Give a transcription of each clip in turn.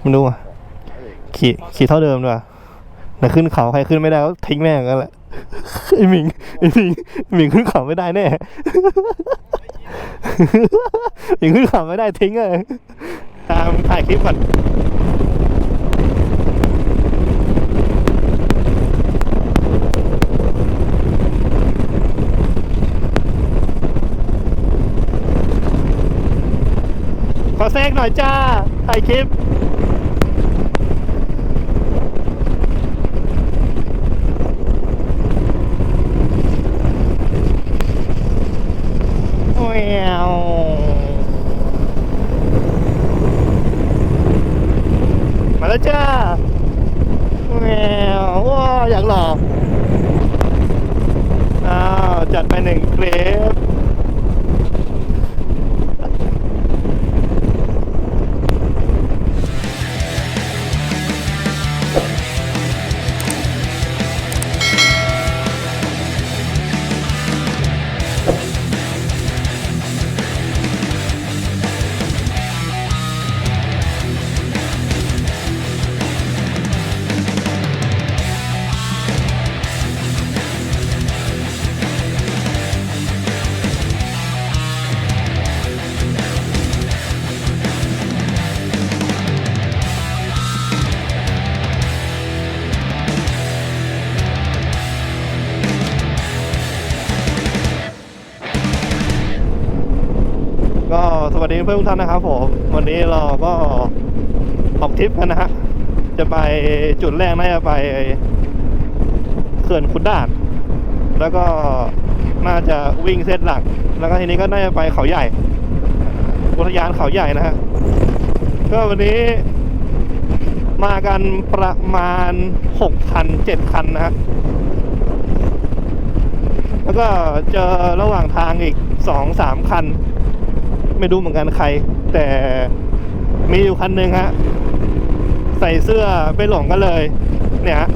ไม่รู้อะขี่ขี่เท่าเดิมด้วยแต่ขึ้นเขาใครขึ้นไม่ได้ก็ทิ้งแม่งกันแหละไอหมิงไอหมิงหมิงขึ้นเขาไม่ได้แน่หมิงขึ้นเขาไม่ได้ทิ้งเลยตามถ่ายคลิปก่อนขอแทรกหน่อยจ้าถ่ายคลิป วมาแล้วจ้าแมวว้าอยากหลอกอ้าว จัดไปหนึ่งเครป วัสดีเพื่อนทุกท่านนะครับผม วันนี้เราก็ออกทริปกันนะฮะ จะไปจุดแรกน่าจะไปเขื่อนขุนด่าน แล้วก็น่าจะวิ่งเส้นหลัก แล้วก็ทีนี้ก็น่าจะไปเขาใหญ่ อุทยานเขาใหญ่นะฮะ ก็วันนี้มากันประมาณหกคันเจ็ดคันนะฮะ แล้วก็เจอระหว่างทางอีกสองสามคัน ไม่รู้เหมือนกันใคร แต่มีอยู่คันหนึ่งฮะ ใส่เสื้อไปหลงกันเลย เนี่ยฮะ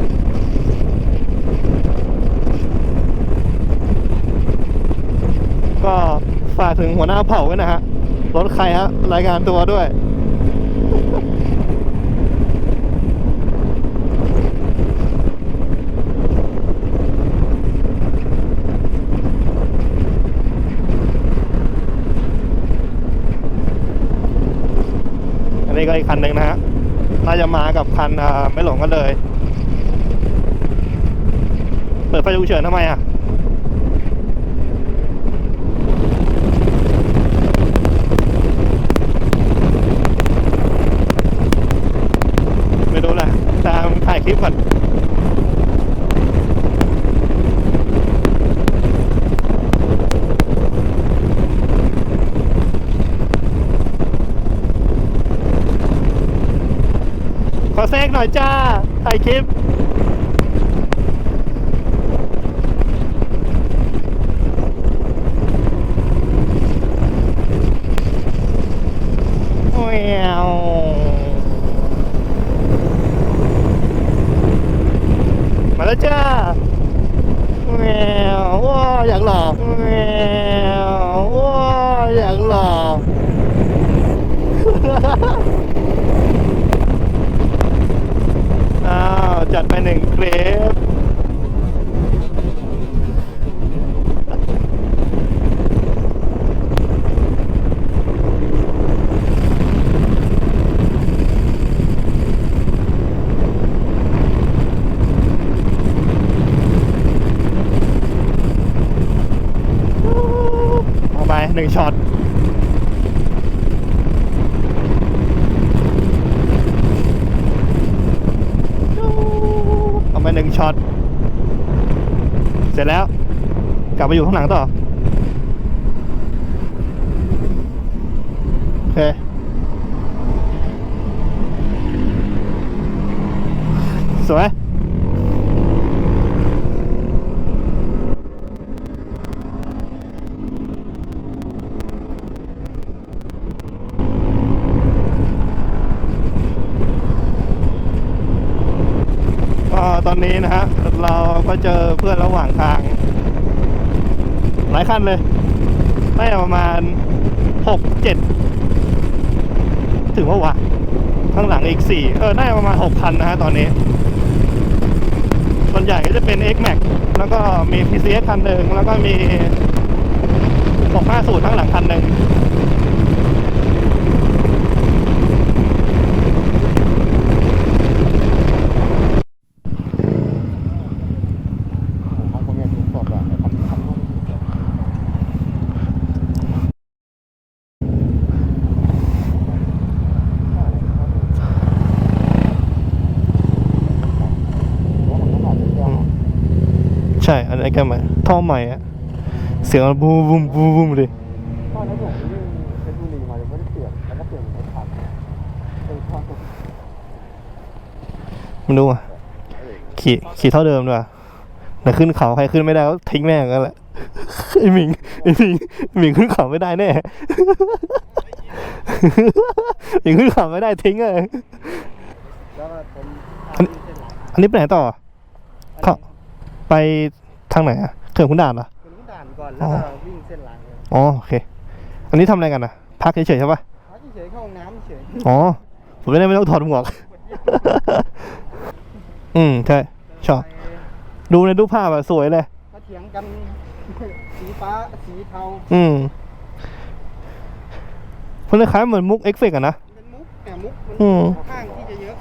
ก็ฝากถึงหัวหน้าเผ่าไว้นะฮะ รถใครฮะ รายงานตัวด้วย นี่ก็อีกคันหนึ่งนะฮะน่าจะมากับคันไม่หลงกันเลย เปิดไฟฉุกเฉินทำไมอะไม่รู้แหละตามถ่ายคลิปก่อน ขอแทรก หน่อยจ้าถ่ายคลิปแววมาแล้วจ้าแววว้าอยากหลอกแววว้าอยากหลอก อ้าว จั ดไปหนึ่งเครปเอาไปหนึ่งช็อต เอาไปห นึ่งช็อต เสร็จแล้ว กลับไปอยู่ข้างหลังต่อ โอเค สวย ก็ตอนนี้นะฮะ เราก็เจอเพื่อนระหว่างทาง หลายคันเลยน่าจะประมาณหกเจ็ดถึงว่าวะข้างหลังอีกสี่เออน่าประมาณหกคันนะฮะตอนนี้ ส่วนใหญ่ก็จะเป็น X Max แล้วก็มี PCS คันหนึ่งแล้วก็มี650ข้างหลังคันหนึ่งผมเนี่ยถูกสดอะทำทำรูปว่ามันต้องอาจจะยาก กันนี้นก็ใหม่ท่อใหม่อะเสียงมันบูมบูมบูมบูมเลยตอนนั้นผมวิ่งเพชรบุรีมายังไม่ได้เปลี่ยนแล้วก็เปลี่ยนเป็นพันเป็นท่อตัวมันดูอะขี่ขี่เท่าเดิมด้วยแต่ขึ้นเขาใครขึ้นไม่ได้ก็ทิ้งแม่งกันแหละไอหมิงไอหมิงหมิงขึ้นเขาไม่ได้แน่หมิงขึ้นเขาไม่ได้ทิ้งเลยอันนี้ไปไหนต่อเขาไป ทางไหนอะเขื่อนขุนด่านเหรอคุณด่านก่อนแล้วก็วิ่งเส้นหลังเลยอ๋อโอเค อันนี้ทำอะไรกันนะพักเฉยๆใช่ปะพักเฉยๆเข้าห้องน้ำเฉยอ๋อ ผมไม่ได้ไม่ต้องถอดหมวก อืมใช่ชอบ ดูในรูปภาพอะสวยเลยถ้าเถียงกัน สีฟ้าสีเทาอืมมันคล้ายๆเหมือนมุกเอ็กเฟกอะนะ เป็นมุกแต่มุกมันอืมข้างที่จะเยอะ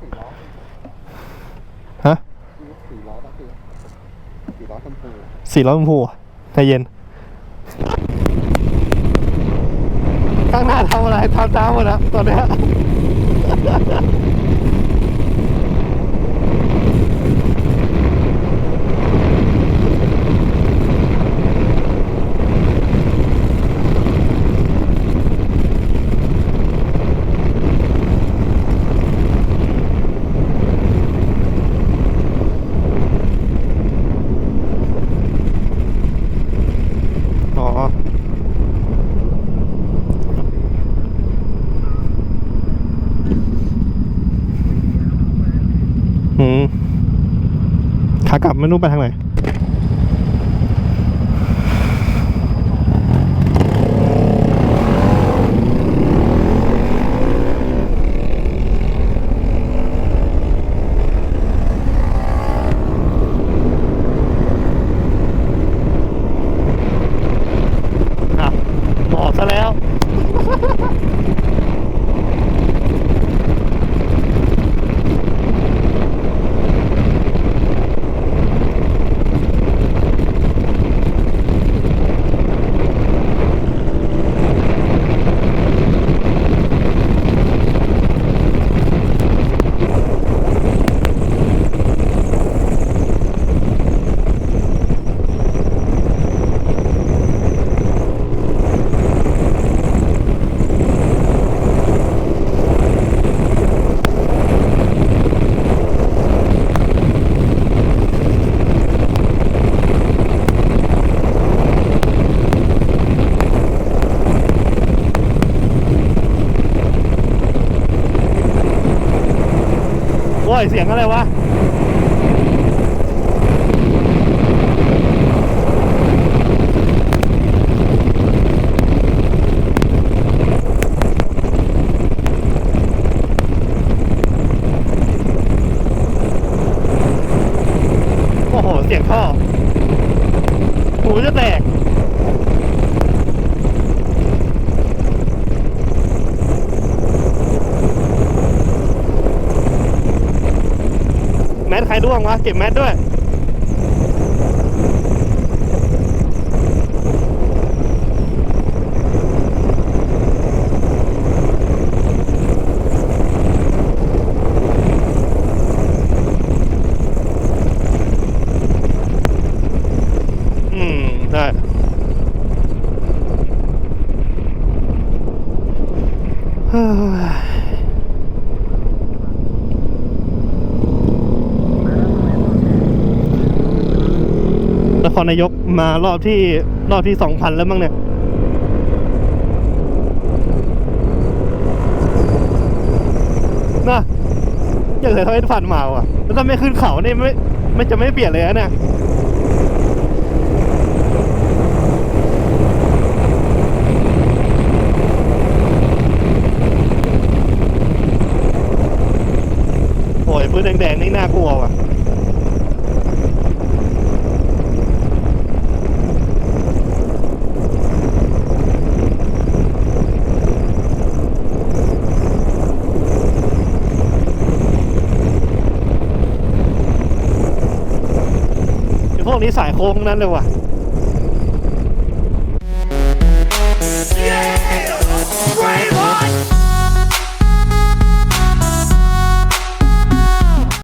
สี่ล้อ ฮะ สี่ล้อตั้งคือ สี่ล้อชมพูสี่ร้อยชมพูอะใจเย็น ข้างหน้าทำอะไรทำตามหมดนะตอนเนี้ กลับไม่รู้ไปทางไหน ยเสียงอะไรวะ โอ้โห เสียงท่อหูจะแตก แมสใค รร่วงวะเก็บแมสด้วย ครนายกมารอบที่รอบที่สองพันแล้วมั้งเนี่ยนะอย่างไรเขาให้ผ่านมาอะ แล้วถ้าไม่ขึ้นเขาเนี่ยไม่ไม่จะไม่เปลี่ยนเลยนะเนี่ยโอ้ยพื้นแดงๆนี่น่ากลัวว่ะ พวกนี้สายโค้งทั้งนั้นเลยว่ะ